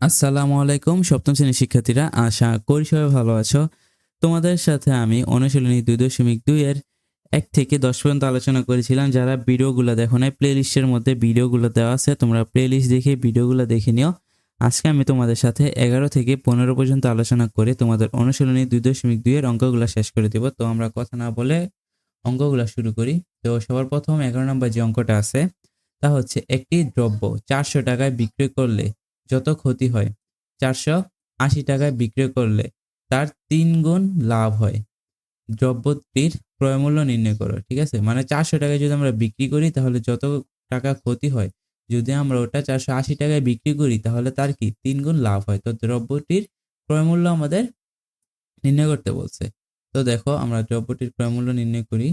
আসসালামু আলাইকুম, সপ্তম শ্রেণির শিক্ষার্থীরা, আশা করি সবাই ভালো আছো। তোমাদের সাথে আমি অনুশীলনী দুই দশমিক দুই এর এক থেকে দশ পর্যন্ত আলোচনা করেছিলাম। যারা ভিডিওগুলো দেখো নাই প্লে লিস্টের মধ্যে ভিডিওগুলো দেওয়া আছে, তোমরা প্লে লিস্ট দেখে ভিডিওগুলো দেখে নিও। আজকে আমি তোমাদের সাথে এগারো থেকে পনেরো পর্যন্ত আলোচনা করে তোমাদের অনুশীলনী দুই দশমিক দুই এর অঙ্কগুলো শেষ করে দেবো। তো আমরা কথা না বলে অঙ্কগুলো শুরু করি। তো সবার প্রথম এগারো নম্বর যে অঙ্কটা আছে, তা হচ্ছে একটি দ্রব্য চারশো টাকায় বিক্রি করলে যত ক্ষতি হয়, চারশো আশি টাকায় বিক্রি করলে তার তিন গুণ লাভ হয়। দ্রব্যটির ক্রয়মূল্য নির্ণয় করো, ঠিক আছে? মানে চারশো টাকায় যদি আমরা বিক্রি করি, তাহলে যত টাকা ক্ষতি হয়, যদি আমরা ওটা চারশো আশি টাকায় বিক্রি করি, তাহলে তার কি? তিন গুণ লাভ হয়। তো দ্রব্যটির ক্রয়মূল্য আমাদের নির্ণয় করতে বলছে। তো দেখো, আমরা দ্রব্যটির ক্রয়মূল্য নির্ণয় করি।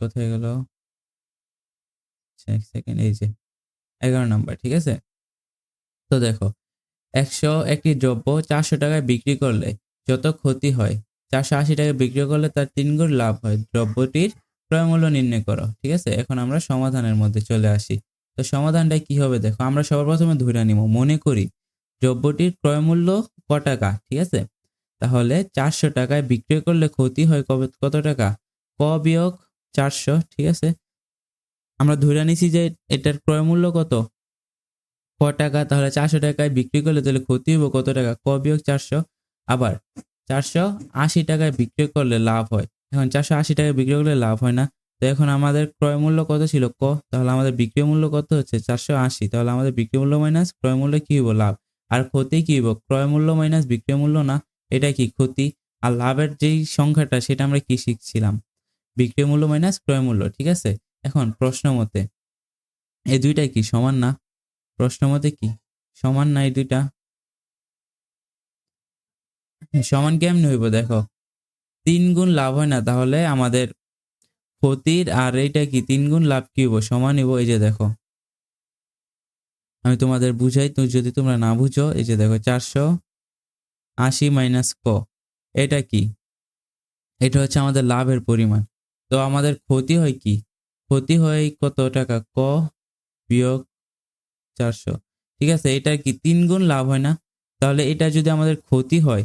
কোথায় গেল? এক সেকেন্ড, এই যে এগারো নাম্বার, ঠিক আছে? তো দেখো, একশো একটি দ্রব্য চারশো টাকায় বিক্রি করলে যত ক্ষতি হয়, চারশো আশি টাকায় বিক্রি করলে তার তিন গুণ লাভ হয়। দ্রব্যটির ক্রয়মূল্য নির্ণয় করো, ঠিক আছে? এখন আমরা সমাধানের মধ্যে চলে আসি। তো সমাধানটা কি হবে দেখো, আমরা সবার প্রথমে ধরে নিব, মনে করি দ্রব্যটির ক্রয়মূল্য ক টাকা, ঠিক আছে? তাহলে চারশো টাকায় বিক্রি করলে ক্ষতি হয় কবে, কত টাকা? ক বিয়োগ চারশো, ঠিক আছে? আমরা ধরে নিছি যে এটার ক্রয় মূল্য কত? ক টাকা, তাহলে চারশো টাকায় বিক্রি করলে তাহলে ক্ষতি হইব কত টাকা? ক বিয়োগ চারশো, আবার চারশো আশি টাকায় বিক্রি করলে লাভ হয়। এখন চারশো আশি টাকায় বিক্রি করলে লাভ হয় না। তো এখন আমাদের ক্রয় মূল্য কত ছিল? ক। তাহলে আমাদের বিক্রয় মূল্য কত হচ্ছে? চারশো আশি। তাহলে আমাদের বিক্রয় মূল্য মাইনাস ক্রয় মূল্য কী হইব লাভ। আর ক্ষতি কি হইব ক্রয় মূল্য মাইনাস বিক্রয় মূল্য না, এটা কি ক্ষতি? আর লাভের যেই সংখ্যাটা, সেটা আমরা কি শিখছিলাম? বিক্রয় মূল্য মাইনাস ক্রয় মূল্য, ঠিক আছে? এখন প্রশ্ন মতে এই দুইটাই কি সমান না? প্রশ্ন মতে কি সমান না এই দুইটা? সমান কেমন হইব দেখো? তিন গুণ লাভ হয় না, তাহলে আমাদের ক্ষতির আর এইটা কি? তিন গুণ লাভ কি হইব? সমান হইব? এই যে দেখো। আমি তোমাদের বুঝাই, তো যদি তোমরা না বুঝো, এই যে দেখো, চারশো আশি মাইনাস ক, এটা কি? এটা হচ্ছে আমাদের লাভের পরিমাণ। তো আমাদের ক্ষতি হয় কি? ক্ষতি হয় কত টাকা? ক বিয়োগ চারশো। ঠিক আছে, এটা কি তিন গুণ লাভ হয় না? তাহলে এটা যদি আমাদের ক্ষতি হয়,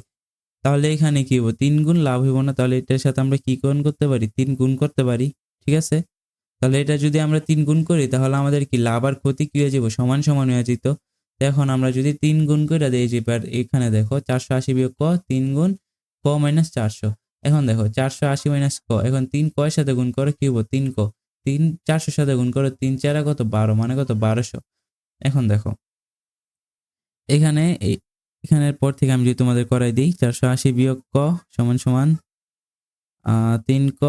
তাহলে এখানে কি হব তিন গুণ লাভ হইব না, তাহলে এটার সাথে আমরা কি গুণ করতে পারি? তিন গুণ করতে পারি, ঠিক আছে? তাহলে এটা যদি আমরা তিন গুণ করি, তাহলে আমাদের কি লাভ আর ক্ষতি কি হয়ে যাব সমান সমান হয়ে যেত এখন আমরা যদি তিন গুণ করে দিই, যে এখানে দেখো, চারশো আশি বিয়োগ ক, তিন গুণ ক মাইনাস চারশো। এখন দেখো, চারশো আশি মাইনাস ক, এখন তিন কয়ের সাথে গুণ করে কি হব তিন ক। তিন চারশোর সাথে গুণ করো তিন, চারা কত? বারো মানে কত? বারোশো। এখন দেখো। এখানে এখানের পর থেকে আমি যদি তোমাদের করাই দিই, চারশো আশি বিয়োগ ক সমান সমান তিন ক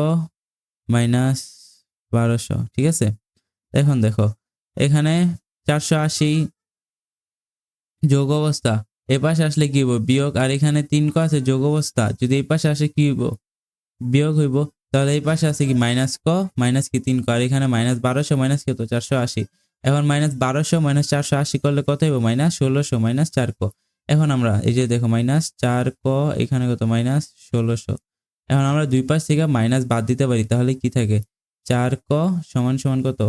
মাইনাস বারোশো, ঠিক আছে? এখন দেখো, এখানে চারশো আশি যোগ অবস্থা, এ পাশে আসলে কি হইব? বিয়োগ, আর এখানে তিন ক আছে, যোগ অবস্থা, যদি এই পাশে আসে কি হইব? বিয়োগ হইব তাহলে এই পাশে আছে কি মাইনাস ক মাইনাস কি তিন ক? আর এখানে মাইনাস বারোশো মাইনাস কত চারশো আশি। এখন মাইনাস বারোশো মাইনাস চারশো আশি করলে কত হইব? মাইনাস ষোলোশো মাইনাস চার ক এখন আমরা এই যে দেখো মাইনাস চার ক এখানে কত? মাইনাস ষোলোশো। এখন আমরা দুই পাশ থেকে মাইনাস বাদ দিতে পারি, তাহলে কি থাকে? চার ক সমান সমান কত?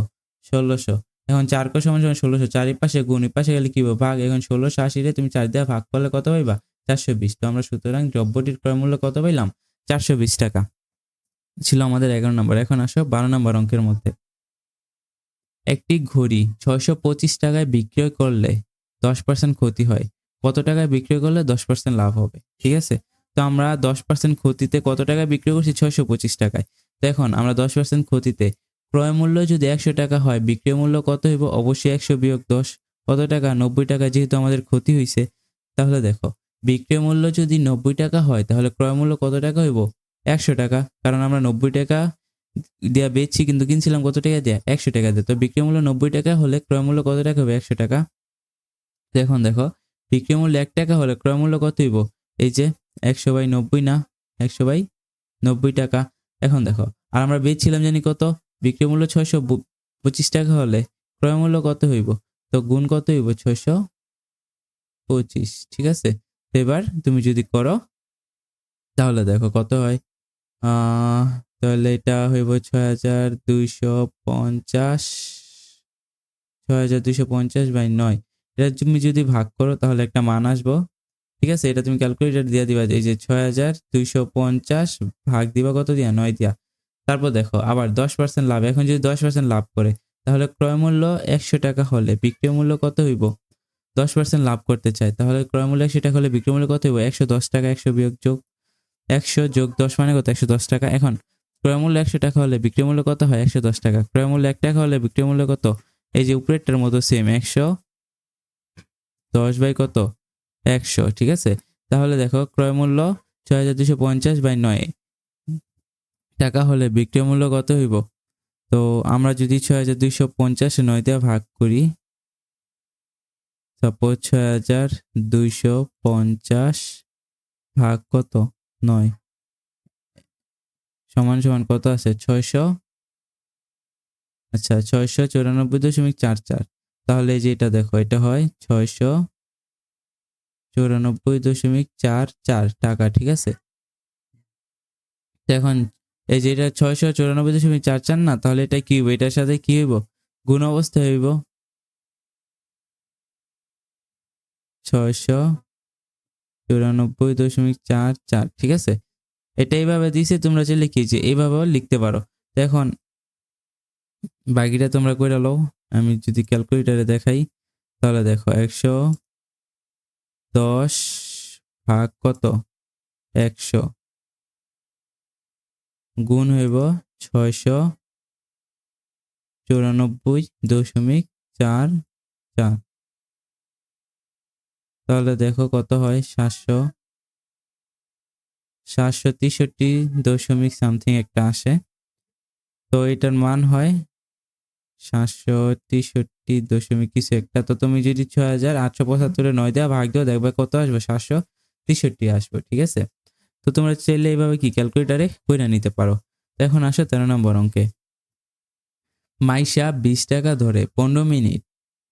ষোলোশো। এখন চার ক সমান সমান ষোলোশো চারি পাশে গুণ পাশে গেলে কি ভাগ। এখন ষোলোশো আশিরে তুমি চার দিয়ে ভাগ করলে কত পাইবা? চারশো বিশ। তো আমরা সুতরাং দ্রব্যটির ক্রয় মূল্য কত পাইলাম? চারশো বিশ টাকা। ছিল আমাদের এগারো নম্বর। এখন আসো বারো নম্বর অঙ্কের মধ্যে। একটি ঘড়ি ছয়শো পঁচিশ টাকায় বিক্রয় করলে দশ পার্সেন্ট ক্ষতি হয়। কত টাকায় বিক্রয় করলে দশ পার্সেন্ট লাভ হবে? ঠিক আছে? তো আমরা দশ পার্সেন্ট ক্ষতিতে কত টাকায় বিক্রি করছি? ছয়শো পঁচিশ টাকায়। তো এখন আমরা দশ পার্সেন্ট ক্ষতিতে ক্রয় মূল্য যদি একশো টাকা হয়, বিক্রয় মূল্য কত হইব? অবশ্যই একশো বিয়োগ দশ। কত টাকা? নব্বই টাকা। যেহেতু আমাদের ক্ষতি হয়েছে তাহলে দেখো, বিক্রয় মূল্য যদি নব্বই টাকা হয়, তাহলে ক্রয় মূল্য কত টাকা হইব? একশো টাকা। কারণ আমরা নব্বই টাকা দেওয়া বেচছি, কিন্তু কিনছিলাম কত টাকা দিয়ে? একশো টাকা দিয়ে। তো বিক্রয় মূল্য নব্বই টাকা হলে ক্রয় মূল্য কত টাকা হবে? একশো টাকা। তো এখন দেখো। বিক্রয় মূল্য এক টাকা হলে ক্রয় মূল্য কত হইব? এই যে, একশো বাই নব্বই না? একশো বাই নব্বই টাকা। এখন দেখো, আর আমরা বেচছিলাম জানি কত? বিক্রয় মূল্য ছয়শো পঁচিশ টাকা হলে ক্রয় মূল্য কত হইব? তো গুণ কত হইব? ছয়শো পঁচিশ। ঠিক আছে? এবার তুমি যদি করো, তাহলে দেখো কত হয়? তাহলে এটা হইব ছয় হাজার দুইশো পঞ্চাশ। ছয় হাজার দুইশো পঞ্চাশ বাই নয়। এটা তুমি যদি ভাগ করো, তাহলে একটা মান আসব। ঠিক আছে? এটা তুমি ক্যালকুলেটর দিয়ে দিবা, এই যে ছয় হাজার দুইশো পঞ্চাশ ভাগ দিবা কত দিয়া? নয় দিয়া। তারপর দেখো, আবার দশ পার্সেন্ট লাভ। এখন যদি দশ পার্সেন্ট লাভ করে, তাহলে ক্রয় মূল্য একশো টাকা হলে বিক্রয় মূল্য কত হইব? দশ পার্সেন্ট লাভ করতে চাই তাহলে ক্রয় মূল্য একশো টাকা হলে বিক্রয় মূল্য কত হইব? একশো দশ টাকা, একশো বিয়োগ যোগ একশো যোগ দশ মানে কত? একশো দশ টাকা। এখন, ক্রয় মূল্য একশো টাকা হলে বিক্রি মূল্য কত হয়? একশো দশ টাকা। ক্রয় মূল্য এক টাকা হলে বিক্রি মূল্য কত? এই যে উপরেরটার মতো সেম একশো দশ বাই কত? একশো, ঠিক আছে? তাহলে দেখো, ক্রয় মূল্য ছয় হাজার দুশো পঞ্চাশ বাই নয়। টাকা হলে বিক্রয় মূল্য কত হইব? তো আমরা যদি ছয় হাজার দুইশো পঞ্চাশ নয় দিয়ে ভাগ করি সাপোজ ছয় হাজার দুইশো পঞ্চাশ ভাগ কত? নয়। সমান সমান কত আছে? ছয়শো। আচ্ছা ছয়শো চুরানব্বই দশমিক চার চার। তাহলে যে এটা দেখো, এটা হয় ছয়শো চুরানব্বই দশমিক চার চার টাকা, ঠিক আছে? এখন এই যে এটা ছয়শো চুরানব্বই দশমিক চার চার না, তাহলে এটা কি হইব? এটার সাথে কি হইব? গুণ অবস্থা হইব। ছয়শো চুরানব্বই দশমিক চার চার, ঠিক আছে? এটা এইভাবে দিছে, তোমরা যে এইভাবেও লিখতে পারো। এখন বাকিটা তোমরা করে লও, আমি যদি ক্যালকুলেটারে দেখাই, তাহলে দেখো, একশো দশ ভাগ কত? একশো। গুণ হইব ছয়শো চুরানব্বই দশমিক চার চার। তাহলে দেখো কত হয়? সাতশো। সাতশো তেষট্টি দশমিক সামথিং একটা আসে। তো এটার মান হয় সাতশো তেষট্টি দশমিক কিছু একটা। তো তুমি যদি ছয় হাজার আটশো পঁচাত্তরে নয় দেওয়া ভাগ দেওয়া দেখবে কত আসবে? সাতশো তেষট্টি আসবে, ঠিক আছে? তো তোমরা চাইলে এইভাবে কি ক্যালকুলেটারে কইরা নিতে পারো। এখন আসো তেরো নম্বর অঙ্কে। মাইশা বিশ টাকা ধরে পনেরো মিনিট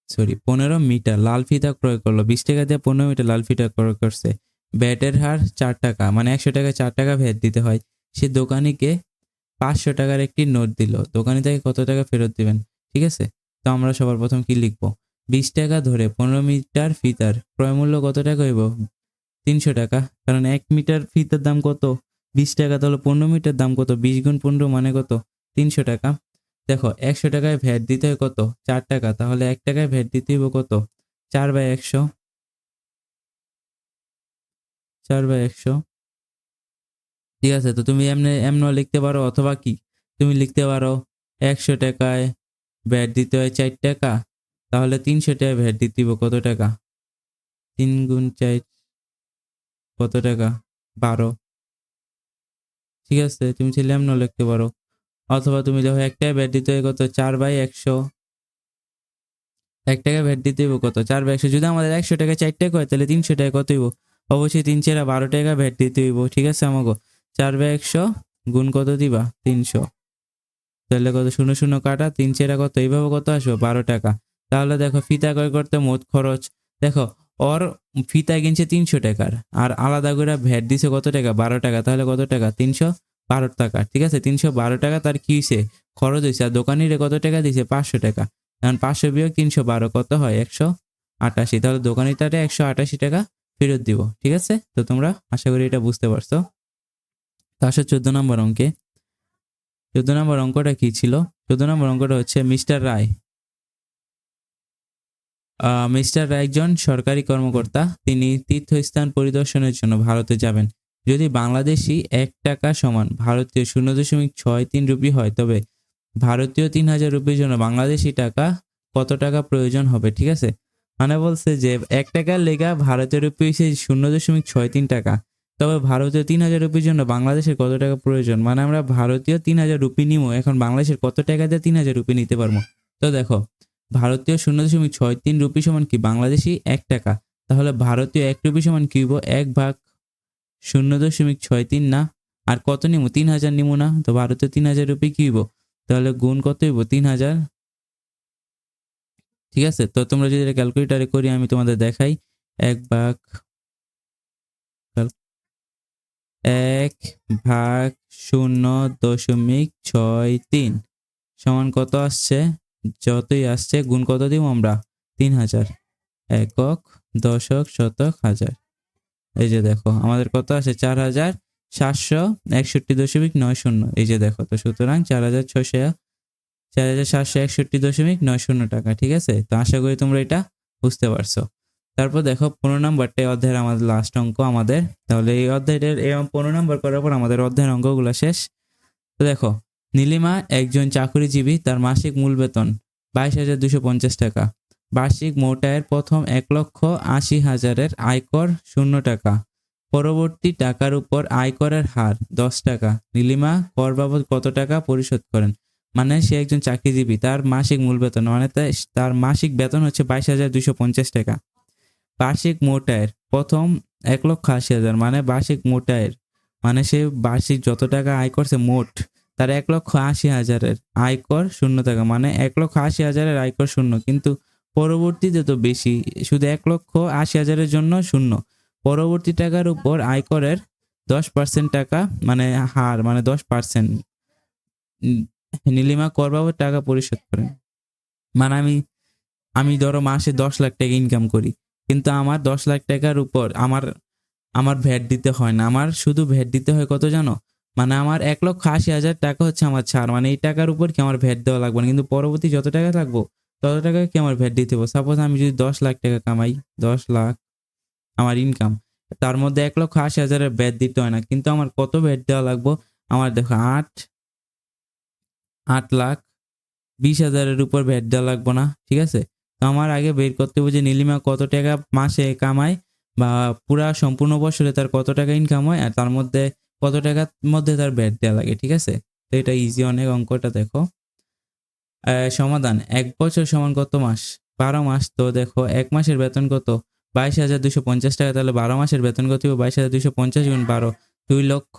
সরি পনেরো মিটার লাল ফিতা ক্রয় করল, বিশ টাকা দিয়ে পনেরো মিটার লাল ফিতা ক্রয় করছে। ব্যাটের হার চার টাকা মানে একশো টাকা, চার টাকা ভ্যাট দিতে হয়। সে দোকানিকে পাঁচশো টাকার একটি নোট দিল, দোকানি তাকে কত টাকা ফেরত দিবেন, ঠিক আছে? তো আমরা সবার প্রথম কি লিখব? বিশ টাকা ধরে পনেরো মিটার ফিতার ক্রয় মূল্য কত টাকা হইব? তিনশো টাকা, কারণ এক মিটার ফিতার দাম কত? বিশ টাকা তাহলে পনেরো মিটার দাম কত? বিশ গুণ পনেরো মানে কত? তিনশো টাকা। দেখো, একশো টাকায় ভ্যাট দিতে হয় কত? চার টাকা। তাহলে এক টাকায় ভ্যাট দিতে হইব কত? চার বাই একশো। চার বাই একশো। ঠিক আছে, তো তুমি এমনি এমন লিখতে পারো অথবা কি? তুমি লিখতে পারো একশো টাকায় ভ্যাট দিতে হয় চার টাকা। তাহলে তিনশো টাকায় ভ্যাট দিতে হইব কত টাকা? তিন গুণ চার কত টাকা? বারো। ঠিক আছে, তুমি ছেলে এমন লিখতে পারো। অথবা তুমি দেখো একটাই ভ্যাট দিতে কত? চার বাই একশো। এক টাকা ভ্যাট দিতে হইব কত? চার বাই একশো। যদি আমাদের একশো টাকা চার টাকা হয়, তাহলে তিনশো টাকা কত হইব? অবশ্যই তিন চেরা বারো টাকা ভ্যাট দিতে হইব। ঠিক আছে আমাকে চার বাই একশো গুণ কত দিবা? তিনশো। তাহলে কত? শূন্য শূন্য কাটা, তিন চেরা কত? এইভাবে কত আসবে? বারো টাকা। তাহলে দেখো, ফিতা ক্রয় করতে মোট খরচ। দেখো, ওর ফিতা কিনছে তিনশো টাকার। আর আলাদা করে ভ্যাট দিছে কত টাকা? বারো টাকা। তাহলে কত টাকা? তিনশো। বারো টাকা, ঠিক আছে? তিনশো বারো টাকা তার কি হয়েছে খরচ হয়েছে আর দোকানিরে কত টাকা দিছে? পাঁচশো টাকা। এখন পাঁচশো বিয়োগ তিনশো বারো কত হয়? একশো আটাশি। তাহলে দোকানিটারে একশো আটাশি টাকা ফেরত দিব, ঠিক আছে? তো তোমরা আশা করি এটা বুঝতে পারছ। তো আসো চোদ্দ নম্বর অঙ্কে। চোদ্দ নম্বর অঙ্কটা কি ছিল? চোদ্দ নম্বর অঙ্কটা হচ্ছে মিস্টার রায়। মিস্টার রায় একজন সরকারি কর্মকর্তা। তিনি তীর্থস্থান পরিদর্শনের জন্য ভারতে যাবেন। যদি বাংলাদেশি এক টাকা সমান ভারতীয় শূন্য দশমিক ছয় তিন রুপি হয়, তবে ভারতীয় তিন হাজার রুপির জন্য বাংলাদেশি টাকা কত টাকা প্রয়োজন হবে, ঠিক আছে? মানে বলছে যে এক টাকার লেগা ভারতীয় রুপি হচ্ছে শূন্য দশমিক ছয় তিন টাকা, তবে ভারতীয় তিন হাজার রুপির জন্য বাংলাদেশের কত টাকা প্রয়োজন? মানে আমরা ভারতীয় তিন হাজার রুপি নিবো এখন বাংলাদেশের কত টাকা দিয়ে তিন হাজার রুপি নিতে পারব? তো দেখো, ভারতীয় শূন্য দশমিক ছয় তিন রুপি সমান কি? বাংলাদেশি এক টাকা, তাহলে ভারতীয় এক রুপি সমান কি এক ভাগ শূন্য দশমিক ছয় তিন না? আর কত নিবো তিন হাজার নিবো না? তো ভারতীয় তিন হাজার রুপি কি হইব? তাহলে গুণ কত হইব? তিন হাজার। ঠিক আছে? তো তোমরা যদি এটা ক্যালকুলেটারে করি, আমি তোমাদের দেখাই। এক ভাগ এক ভাগ শূন্য দশমিক ছয় তিন। সমান কত আসছে? যতই আসছে, গুণ কত দিব আমরা? তিন হাজার। একক দশক শতক হাজার। এই যে দেখো, আমাদের কত আছে? চার হাজার সাতশো একষট্টি দশমিক নয় শূন্য। এই যে দেখো, তো সুতরাং চার হাজার ছশো চার হাজার সাতশো একষট্টি দশমিক নয় শূন্য টাকা, ঠিক আছে? তো আশা করি তোমরা এটা বুঝতে পারছ। তারপর দেখো, পনেরো নম্বরটা এই অধ্যায়ের আমাদের লাস্ট অঙ্ক আমাদের। তাহলে এই অধ্যায়ের, এই পনেরো নম্বর করার পর আমাদের অধ্যায়ের অঙ্কগুলো শেষ। তো দেখো, নীলিমা একজন চাকরিজীবী, তার মাসিক মূল বেতন বাইশ হাজার দুশো পঞ্চাশ টাকা। বার্ষিক মোট আয়ের প্রথম এক লক্ষ আশি হাজারের আয়কর শূন্য টাকা। পরবর্তী টাকার উপর আয়করের হার দশ টাকা। নীলিমা, কর বাবদ কত টাকা পরিশোধ করেন? মানে সে একজন চাকরিজীবী, তার মাসিক মূল বেতন মানে তার মাসিক বেতন হচ্ছে বাইশ হাজার দুশো পঞ্চাশ টাকা। বার্ষিক মোট আয়ের প্রথম এক লক্ষ আশি হাজার মানে বার্ষিক মোট আয়ের মানে সে বার্ষিক যত টাকা আয় করছে মোট, তার এক লক্ষ আশি হাজারের আয়কর শূন্য টাকা মানে এক লক্ষ আশি হাজারের আয়কর শূন্য। কিন্তু পরবর্তীতে তো বেশি, শুধু এক লক্ষ আশি হাজারের জন্য শূন্য। পরবর্তী টাকার উপর আয়করের দশ পার্সেন্ট টাকা মানে হার মানে দশ পার্সেন্ট নীলিমা কর বাবদ টাকা পরিশোধ করেন। মানে আমি আমি ধরো মাসে দশ লাখ টাকা ইনকাম করি, কিন্তু আমার দশ লাখ টাকার উপর আমার আমার ভ্যাট দিতে হয় না। আমার শুধু ভ্যাট দিতে হয় কত জানো? মানে আমার এক লক্ষ আশি হাজার টাকা হচ্ছে আমার ছাড় মানে এই টাকার উপর কি আমার ভ্যাট দেওয়া লাগবে না? কিন্তু পরবর্তী যত টাকা থাকব তত টাকা কি আমার ভ্যাট দিতে হবে? সাপোজ আমি যদি দশ লাখ টাকা কামাই, দশ লাখ আমার ইনকাম তার মধ্যে এক লক্ষ আশি হাজারের ভ্যাট দিতে হয় না। কিন্তু আমার কত ভ্যাট দেওয়া লাগবো? আমার দেখো আট আট লাখ বিশ হাজারের উপর ভ্যাট দেওয়া লাগবো না, ঠিক আছে? তো আমার আগে বের করতে হবে যে নীলিমা কত টাকা মাসে কামায় বা পুরা সম্পূর্ণ বছরে তার কত টাকা ইনকাম হয় আর তার মধ্যে কত টাকার মধ্যে তার ভ্যাট দেওয়া লাগে, ঠিক আছে? তো এটা ইজি অনেক অঙ্কটা দেখো। সমাধান, এক বছর সমান কত মাস? বারো মাস, তো দেখো, এক মাসের বেতন কত? বাইশ হাজার দুশো পঞ্চাশ টাকা, তাহলে বারো মাসের বেতন কত বাইশ হাজার দুশো পঞ্চাশ গুণ বারো, দুই লক্ষ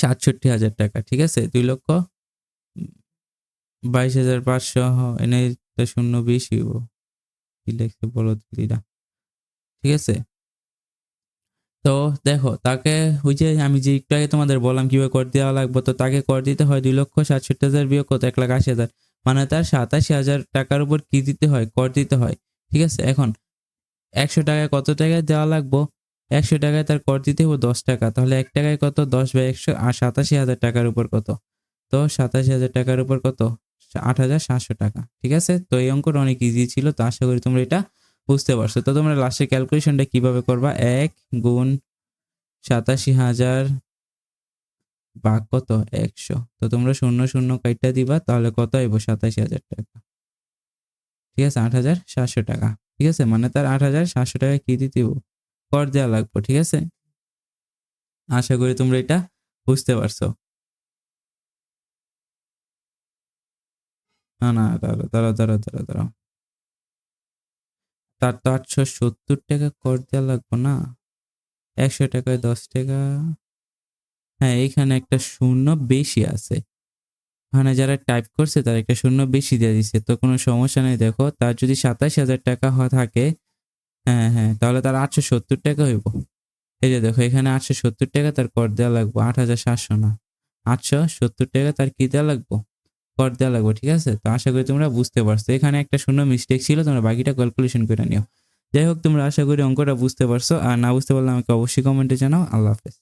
সাতষট্টি হাজার টাকা, ঠিক আছে? দুই লক্ষ বাইশ হাজার পাঁচশো এনে শূন্য বেশি লেখছে বলো দিদিরা ঠিক আছে? তো দেখো, তাকে ওই যে আমি যে একটু আগে তোমাদের বললাম কীভাবে কর দেওয়া লাগবে, তো তাকে কর দিতে হয় দুই লক্ষ সাতষট্টি হাজার, বিয়োগ কত? এক লাখ আশি হাজার। মানে তার সাতাশি হাজার টাকার উপর কি দিতে হয়? কর দিতে হয়। ঠিক আছে? এখন একশো টাকায় কত টাকায় দেওয়া লাগবো? একশো টাকায় তার কর দিতে হবে দশ টাকা। তাহলে এক টাকায় কত? দশ বাই একশো, আর সাতাশি হাজার টাকার উপর কত? তো সাতাশি হাজার টাকার উপর কত? আট হাজার সাতশো টাকা। ঠিক আছে? তো এই অঙ্কটা অনেক ইজি ছিল, তো আশা করি তোমরা এটা বুঝতে পারছ। তো তোমরা লাস্টের ক্যালকুলেশনটা কীভাবে করবা? এক গুণ সাতাশি হাজার বা কত? একশো। তো তোমরা শূন্য শূন্য কাইটটা দিবা, তাহলে কত আইব? সাতাশি হাজার টাকা। ঠিক আছে? আট হাজার সাতশো টাকা। ঠিক আছে? মানে তার আট হাজার সাতশো টাকা কি দিতে? কর দেওয়া লাগবে, ঠিক আছে? আশা করি তোমরা এটা বুঝতে পারছ। না না, দাঁড়াও দাঁড়াও দাঁড়াও দাঁড়াও দাঁড়াও। তার তো আটশো সত্তর টাকা কর দেওয়া লাগবে না? একশো টাকায় দশ টাকা? হ্যাঁ এখানে একটা শূন্য বেশি আছে। ওখানে যারা টাইপ করছে, তার একটা শূন্য বেশি দিয়ে দিছে। তো কোনো সমস্যা নেই, দেখো। তার যদি সাতাশ হাজার টাকা হ- থাকে হ্যাঁ হ্যাঁ তাহলে তার আটশো সত্তর টাকা হইব। এই যে দেখো, এখানে আটশো সত্তর টাকা তার কর দেওয়া লাগবো। আট হাজার সাতশো না। আটশো সত্তর টাকা তার কি দেওয়া লাগবে? কর দেওয়া লাগবে, ঠিক আছে? তো আশা করি তোমরা বুঝতে পারছ। এখানে একটা শূন্য মিস্টেক ছিল, তোমরা বাকিটা ক্যালকুলেশন করে নিও। যাই হোক, তোমরা আশা করি অঙ্কটা বুঝতে পারছ। আর না বুঝতে পারলে আমাকে অবশ্যই কমেন্টে জানাও। আল্লাহ হাফেজ।